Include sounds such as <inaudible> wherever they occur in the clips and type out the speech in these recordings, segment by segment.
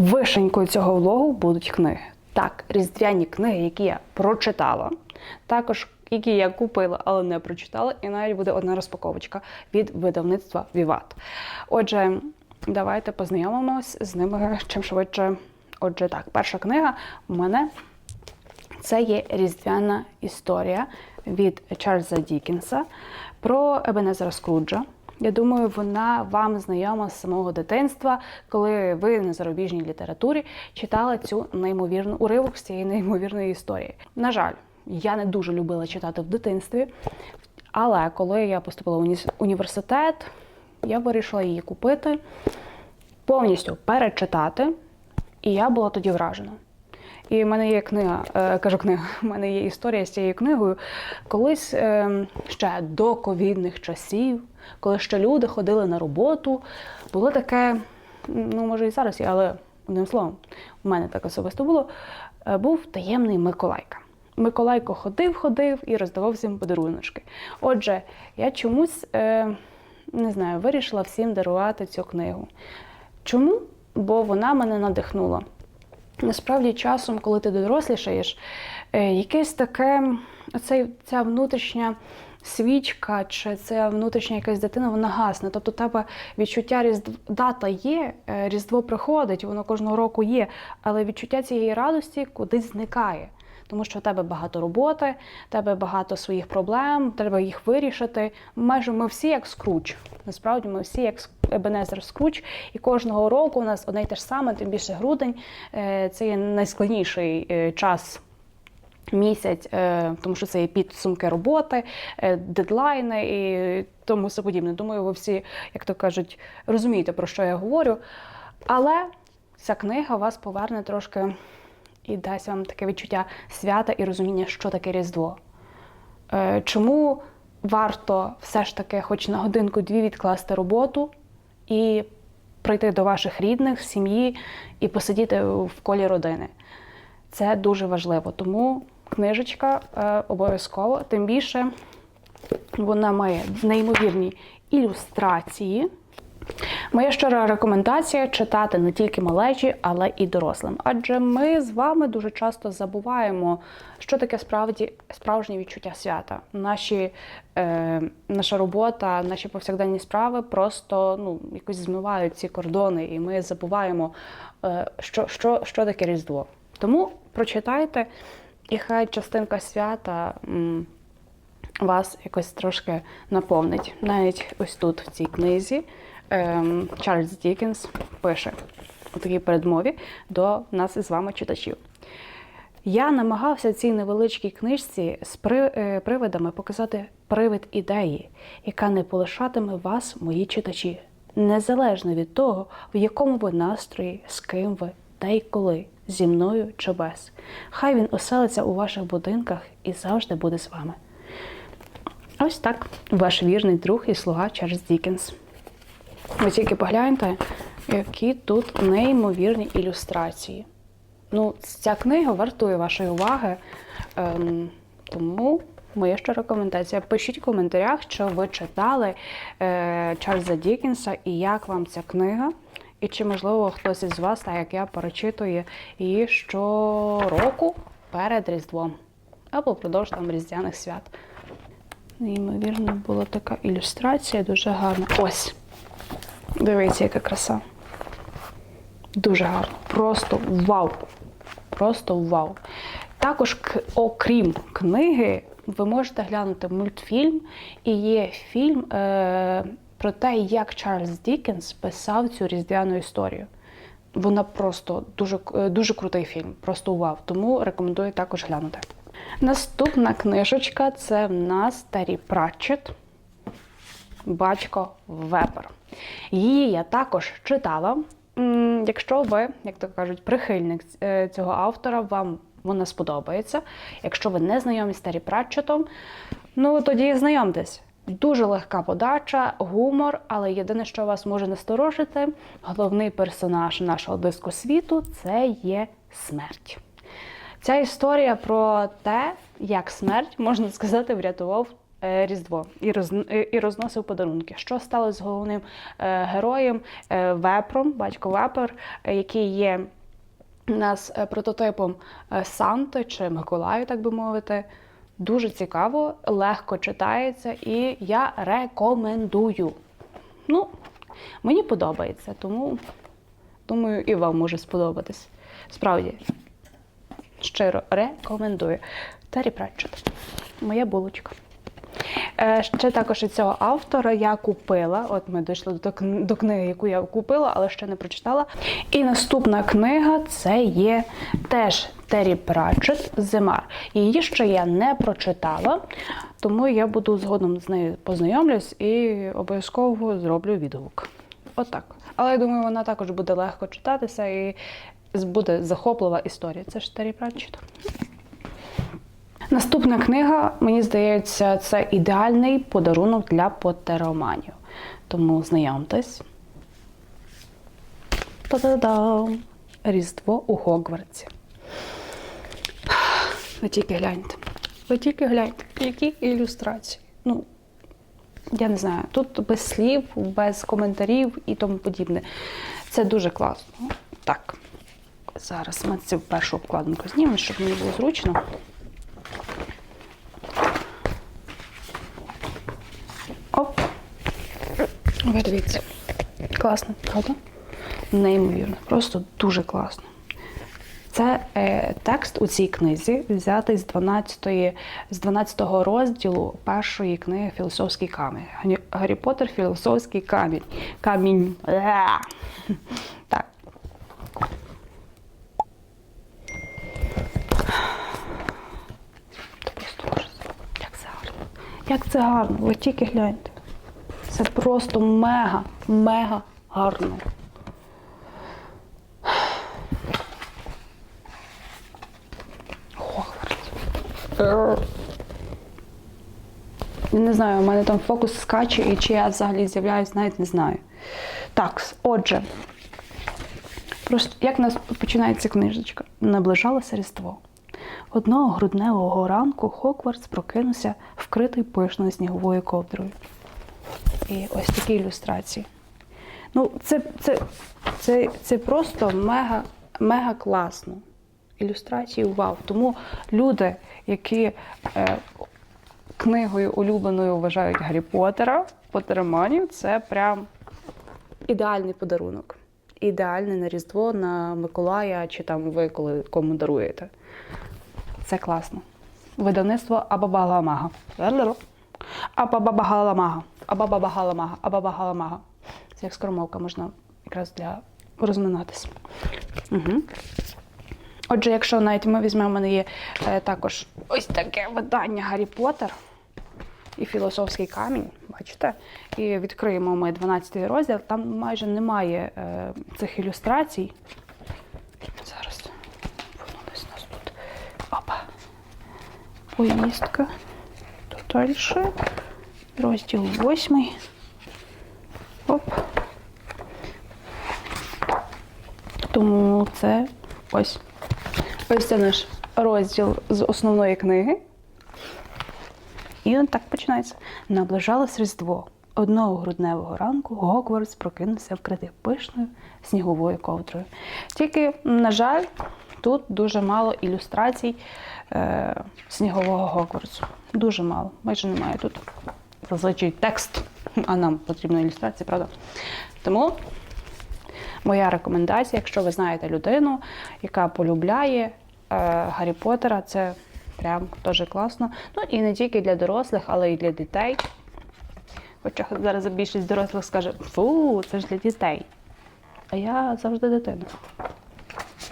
Вишенькою цього влогу будуть книги. Так, різдвяні книги, які я прочитала, також які я купила, але не прочитала, і навіть буде одна розпаковочка від видавництва Віват. Отже, давайте познайомимось з ними чим швидше. Отже, так, перша книга у мене це є різдвяна історія від Чарльза Дікінса про Ебенезера Скруджа. Я думаю, вона вам знайома з самого дитинства, коли ви на зарубіжній літературі читали цю неймовірну уривок з цієї неймовірної історії. На жаль, я не дуже любила читати в дитинстві, але коли я поступила в університет, я вирішила її купити, повністю перечитати, і я була тоді вражена. І в мене є книга, е, кажу книга, в мене є історія з цією книгою. Колись е, ще до ковідних часів, коли ще люди ходили на роботу, було таке, ну може і зараз але одним словом, у мене так особисто було. е, був таємний Миколайка. Миколайко ходив, ходив і роздавав всім подаруночки. Отже, я чомусь е, не знаю, вирішила всім дарувати цю книгу. Чому? Бо вона мене надихнула. Насправді, часом, коли ти дорослішаєш, е, якесь таке, оцей, ця внутрішня свічка, чи ця внутрішня якась дитина, вона гасне. Тобто, тебе відчуття різдв... дата є, е, Різдво приходить, воно кожного року є, але відчуття цієї радості кудись зникає. Тому що в тебе багато роботи, в тебе багато своїх проблем, треба їх вирішити. Майже ми всі як скруч. Насправді ми всі як Ебенезер Скруч, і кожного року у нас одне й те ж саме, тим більше грудень. е, Це є найскладніший е, час. Місяць, е, тому що це є підсумки роботи, е, дедлайни і тому все подібне. Думаю, ви всі, як то кажуть, розумієте, про що я говорю. Але ця книга вас поверне трошки і дасть вам таке відчуття свята і розуміння, що таке Різдво. Е, Чому варто все ж таки, хоч на годинку-дві відкласти роботу і прийти до ваших рідних, сім'ї і посидіти в колі родини? Це дуже важливо. Тому книжечка е, обов'язково, тим більше вона має неймовірні ілюстрації. Моя щира рекомендація читати не тільки малечі, але і дорослим. Адже ми з вами дуже часто забуваємо, що таке справді справжнє відчуття свята. Наші, е, наша робота, наші повсякденні справи просто ну, якось змивають ці кордони, і ми забуваємо, е, що, що, що таке Різдво. Тому прочитайте, і хай частинка свята. вас якось трошки наповнить. Навіть ось тут, в цій книзі, ем, Чарльз Дікінс пише у такій передмові до нас із вами читачів. Я намагався цій невеличкій книжці з е, привидами показати привид ідеї, яка не полишатиме вас, мої читачі, незалежно від того, в якому ви настрої, з ким ви та й коли, зі мною чи без. Хай він оселиться у ваших будинках і завжди буде з вами. Ось так, ваш вірний друг і слуга Чарльз Дікенс. Ви тільки погляньте, які тут неймовірні ілюстрації. Ну, ця книга вартує вашої уваги. Ем, тому моя ще рекомендація. Пишіть в коментарях, що ви читали е, Чарльза Дікенса і як вам ця книга. І чи, можливо, хтось із вас, так як я, перечитує її щороку перед Різдвом або впродовж там різдвяних свят. Неймовірно, була така ілюстрація, дуже гарна. Ось. Дивіться, яка краса. Дуже гарно. Просто вау. Просто вау. Також, окрім книги, ви можете глянути мультфільм, і є фільм е, про те, як Чарльз Дікенс писав цю різдвяну історію. Вона просто дуже, е, дуже крутий фільм, просто вау. Тому рекомендую також глянути. Наступна книжечка це в нас Террі Пратчет. Батько Вепер. Її я також читала. Якщо ви, як то кажуть, прихильник е, цього автора, вам вона сподобається. Якщо ви не знайомі з Террі Пратчетом, ну тоді знайомтесь. Дуже легка подача, гумор, але єдине, що вас може насторожити, головний персонаж нашого дискосвіту це є смерть. Ця історія про те, як смерть, можна сказати, врятував е, Різдво і, роз, і розносив подарунки. Що сталося з головним е, героєм е, Вепром, батько Вепер, який є у нас прототипом Санти чи Миколаю, так би мовити. Дуже цікаво, легко читається, і я рекомендую. Ну, мені подобається, тому думаю, і вам може сподобатись. Справді, щиро рекомендую. Террі Пратчет. Моя булочка. Е, Ще також від цього автора я купила. От ми дійшли до, до книги, яку я купила, але ще не прочитала. І наступна книга це є теж Террі Пратчет Зимар. Її ще я не прочитала, тому я буду згодом з нею познайомлюсь і обов'язково зроблю відгук. Отак. Але я думаю, вона також буде легко читатися і буде захоплива історія. Це ж Террі Пратчет. Наступна книга, мені здається, це ідеальний подарунок для потероманів. Тому знайомтесь. Та-да-дам! Різдво у Гогвартсі. Ви тільки гляньте. Ви тільки гляньте, які ілюстрації. Ну, я не знаю, тут без слів, без коментарів і тому подібне. Це дуже класно. Так, зараз ми цю першу обкладинку знімемо, щоб мені було зручно. Оп. Ви дивіться. Класно, правда? Неймовірно, просто дуже класно. Це е, текст у цій книзі взятий з 12, з 12 розділу першої книги Філософський камінь. Гаррі Поттер Філософський камінь. Камінь. <laughs> Так. Як це гарно. Як це гарно, ви тільки гляньте. Це просто мега, мега гарно. Не знаю, у мене там фокус скаче, і чи я взагалі з'являюсь, навіть не знаю. Так, отже, просто як у нас починається книжечка? Наближалося Різдво. Одного грудневого ранку Хоквартс прокинувся вкритий пишною сніговою ковдрою. І ось такі ілюстрації. Ну, це, це, це, це просто мега, мега класно. Ілюстрації вау. Тому люди, які е, книгою улюбленою вважають Гаррі Поттера, Поттероманів, це прям ідеальний подарунок. Ідеальний на Різдво, на Миколая, чи там ви коли кому даруєте. Це класно. Видавництво Абабагаламага. Абабагаламага. Абабагаламага. Абабагаламага. Це як скоромовка можна якраз для розминатися. Угу. Отже, якщо навіть ми візьмемо, мене є е, також ось таке видання Гаррі Поттер і філософський камінь, бачите? І відкриємо ми 12 розділ, там майже немає е, цих ілюстрацій. Зараз воно десь у нас тут. Опа. Поїздка. Тут далі. Розділ 8. Оп. Тому це ось. Ось це наш розділ з основної книги. І он так починається. Наближалось Різдво. Одного грудневого ранку Гогвартс прокинувся вкритий пишною сніговою ковдрою. Тільки, на жаль, тут дуже мало ілюстрацій е, снігового Гогвартсу. Дуже мало, майже немає тут. Зазвичай текст, а нам потрібна ілюстрація, правда? Тому моя рекомендація, якщо ви знаєте людину, яка полюбляє Гаррі Поттера, це прям дуже класно. Ну і не тільки для дорослих, але й для дітей. Хоча зараз більшість дорослих скаже, фу, це ж для дітей. А я завжди дитина.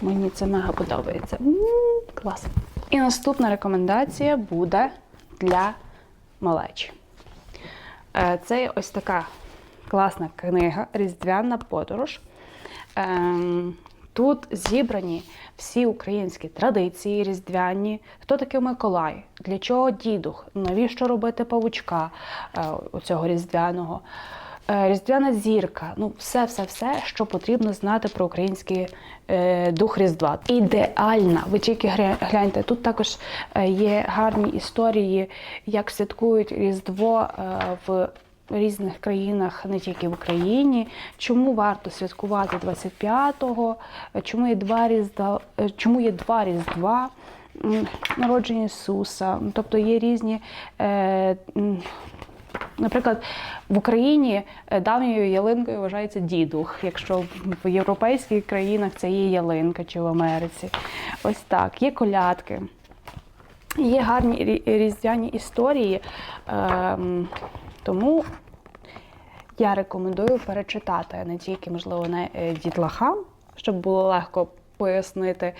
Мені це мега подобається. М, Клас. І наступна рекомендація буде для малечі. Е, Це ось така класна книга Різдвяна подорож. Ем, Тут зібрані всі українські традиції різдвяні. Хто такий Миколай? Для чого дідух? Навіщо робити павучка е, оцього різдвяного? е, Різдвяна зірка. Ну, все, все, все, що потрібно знати про український е, дух Різдва. Ідеальна. Ви тільки гляньте. Тут також е, є гарні історії, як святкують Різдво в різних країнах, не тільки в Україні. Чому варто святкувати 25-го? е, Чому є два різдва? е, Чому є два різдва? Народження Ісуса. Тобто є різні. Е, Наприклад, в Україні е, давньою ялинкою вважається дідух, якщо в європейських країнах це є ялинка чи в Америці. Ось так. Є колядки. Є гарні різдвяні історії, ем, тому я рекомендую перечитати не тільки, можливо, не е, дітлахам, щоб було легко пояснити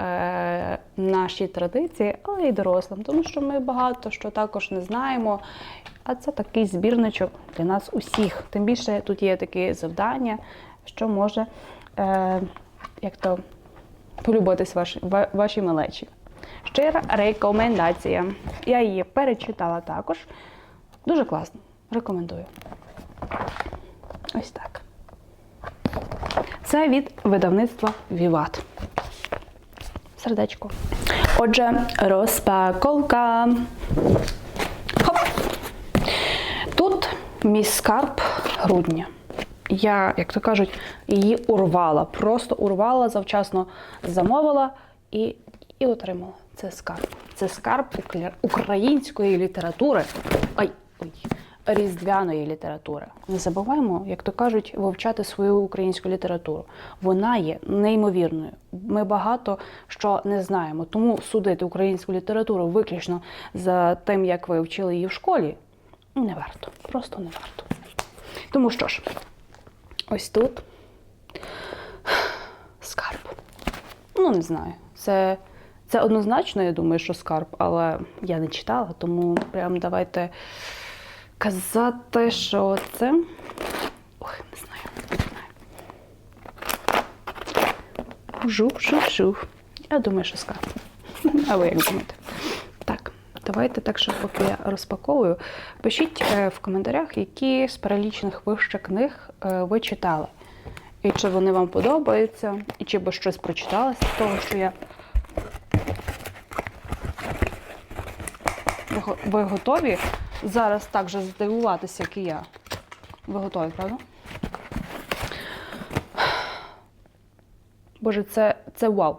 е, наші традиції, але й дорослим, тому що ми багато що також не знаємо. А це такий збірничок для нас усіх. Тим більше тут є такі завдання, що може е, як то полюбитись ваші, ва- ваші малечі. Щира рекомендація. Я її перечитала також. Дуже класно. Рекомендую. Ось так. Це від видавництва Віват. Сердечко. Отже, розпаковка. Хоп! Тут мій скарб грудня. Я, як то кажуть, її урвала. Просто урвала, завчасно замовила і, і отримала. Це скарб. Це скарб української літератури. Ай, ой, різдвяної літератури. Не забуваємо, як то кажуть, вивчати свою українську літературу. Вона є неймовірною. Ми багато що не знаємо. Тому судити українську літературу виключно за тим, як ви вчили її в школі, не варто. Просто не варто. Тому що ж, ось тут скарб. Ну, не знаю. Це, це однозначно, я думаю, що скарб, але я не читала, тому прям давайте казати, що це. Ой, не знаю. Не знаю. Жух, жух, жух. Я думаю, що скарб. <laughs> А ви як думаєте? Так, давайте так, що поки я розпаковую, пишіть е, в коментарях, які з перелічених вище книг е, ви читали. І чи вони вам подобаються, і чи би щось прочитали з того, що я. Ви готові зараз так же здивуватися, як і я? Ви готові, правда? Боже, це, це вау.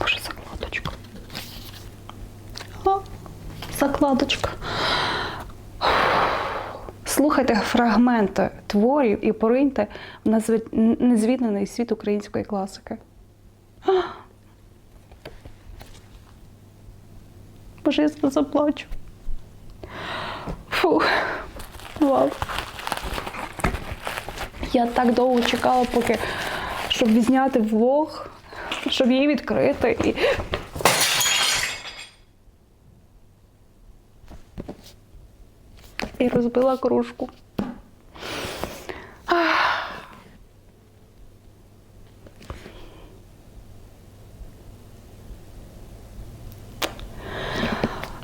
Боже, закладочка. Закладочка. Слухайте фрагменти творів і пориньте в незвіданий світ української класики. Боже, я заплачу. Фу. Вау. Я так довго чекала, поки щоб відзняти влог, щоб її відкрити і. І розбила кружку.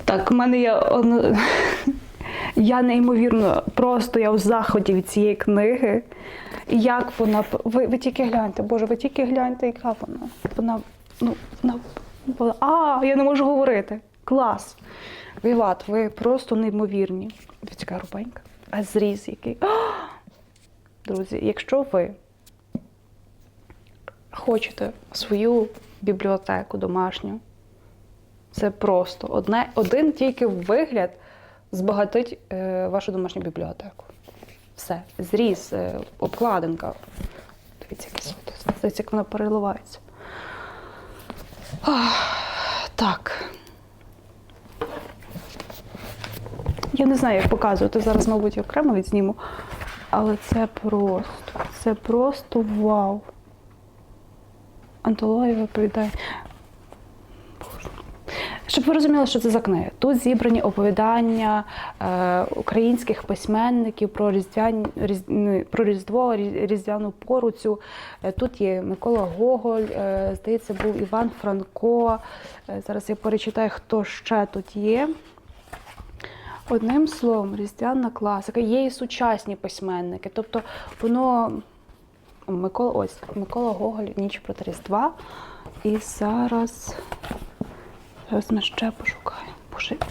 Так, в мене є. Я неймовірно, просто я в заході від цієї книги. Як вона. Ви, ви тільки гляньте, Боже, ви тільки гляньте, яка вона. Вона. Ну, вона. вона- А, я не можу говорити. Клас. Віват, ви просто неймовірні. Яка рубенька. А зріз який. А! Друзі, якщо ви хочете свою бібліотеку домашню, це просто одне, один тільки вигляд збагатить е, вашу домашню бібліотеку. Все, зріз, е, обкладинка. Дивіться, світло. Дивіться, як вона переливається. Ах, так. Я не знаю, як показувати. Зараз, мабуть, окремо відзніму. Але це просто, це просто вау. Антологія оповідає. Щоб ви розуміли, що це за книги. Тут зібрані оповідання е, українських письменників про різдвяні різ, ну, про Різдво, Різдвяну пору цю. Е, Тут є Микола Гоголь, е, здається, був Іван Франко. Е, зараз я перечитаю, хто ще тут є. Одним словом, різдвяна класика. Є і сучасні письменники. Тобто воно Микола, ось Микола Гоголь, ніч проти Різдва. І зараз. Зараз ми ще пошукаємо.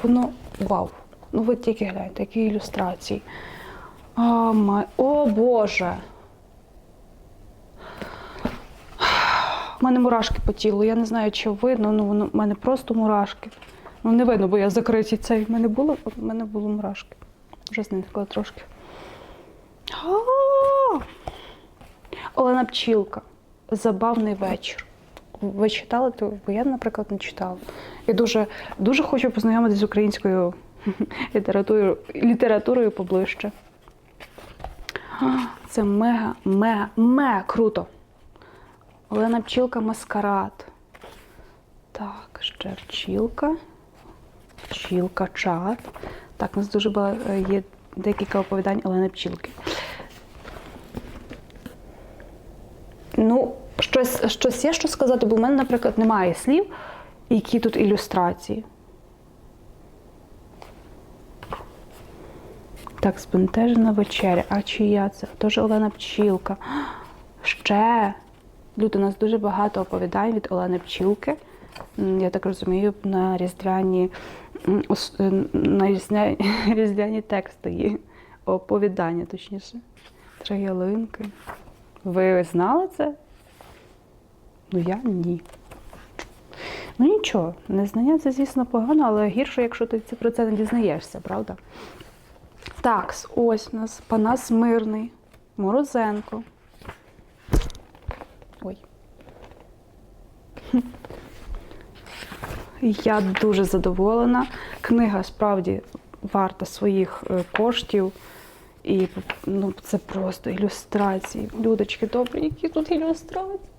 Воно вау. Ну ви тільки гляньте, які ілюстрації. А, май... О Боже! У мене мурашки по тілу. Я не знаю, чи видно, ну воно в мене просто мурашки. Ну не видно, бо я закриті цей. В мене було, в мене було мурашки. Вже знизила трошки. Олена Пчілка. Забавний вечір. Ви читали? Бо я, наприклад, не читала. І дуже, дуже хочу познайомитися з українською <laughs> літературою, літературою поближче. Це мега, мега, мега круто. Олена Пчілка маскарад. Так, ще пчілка. Пчілка, чат. Так, у нас дуже багато є декілька оповідань Олени Пчілки. Ну, щось, щось є що сказати, бо в мене, наприклад, немає слів, які тут ілюстрації. Так, збентежена вечеря. А чия це? Тож Олена Пчілка. Ще. Люди, у нас дуже багато оповідань від Олени Пчілки. Я так розумію, на різдвяні, е, на різдвяні, різдвяні тексти є. Оповідання, точніше. Три ялинки. Ви знали це? Ну я ні. Ну нічого, незнання це, звісно, погано, але гірше, якщо ти про це не дізнаєшся, правда? Так, ось у нас Панас Мирний, Морозенко. Ой. Я дуже задоволена. Книга справді варта своїх е, коштів. І ну, це просто ілюстрації. Людочки добрі, які тут ілюстрації.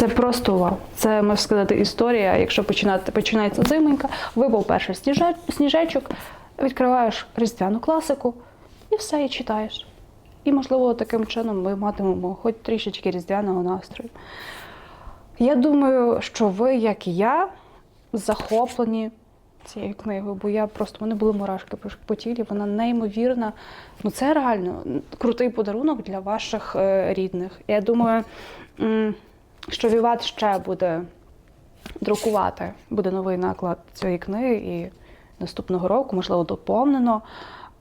Це просто вау. Це можна сказати історія. Якщо починати починається зимонька, випав перший сніже- сніжечок, відкриваєш різдвяну класику і все і читаєш. І, можливо, таким чином ми матимемо хоч трішечки різдвяного настрою. Я думаю, що ви, як і я, захоплені цією книгою, бо я просто в мене були мурашки по- тілі. Вона неймовірна. Ну це реально крутий подарунок для ваших е, рідних. Я думаю, що Віват ще буде друкувати. Буде новий наклад цієї книги і наступного року, можливо, доповнено.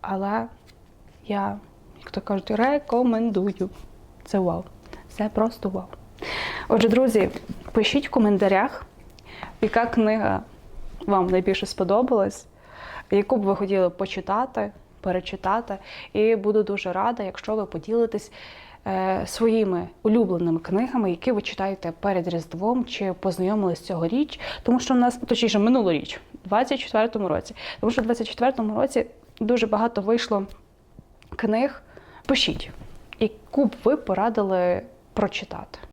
Але я, як то кажуть, рекомендую. Це вау. Це просто вау. Отже, друзі, пишіть в коментарях, яка книга вам найбільше сподобалась, яку б ви хотіли почитати, перечитати. І буду дуже рада, якщо ви поділитесь своїми улюбленими книгами, які ви читаєте перед Різдвом чи познайомились цьогоріч, тому що в нас, точніше, минулоріч, у 24-му році. Тому що в 24-му році дуже багато вийшло книг. Пишіть, яку б ви порадили прочитати.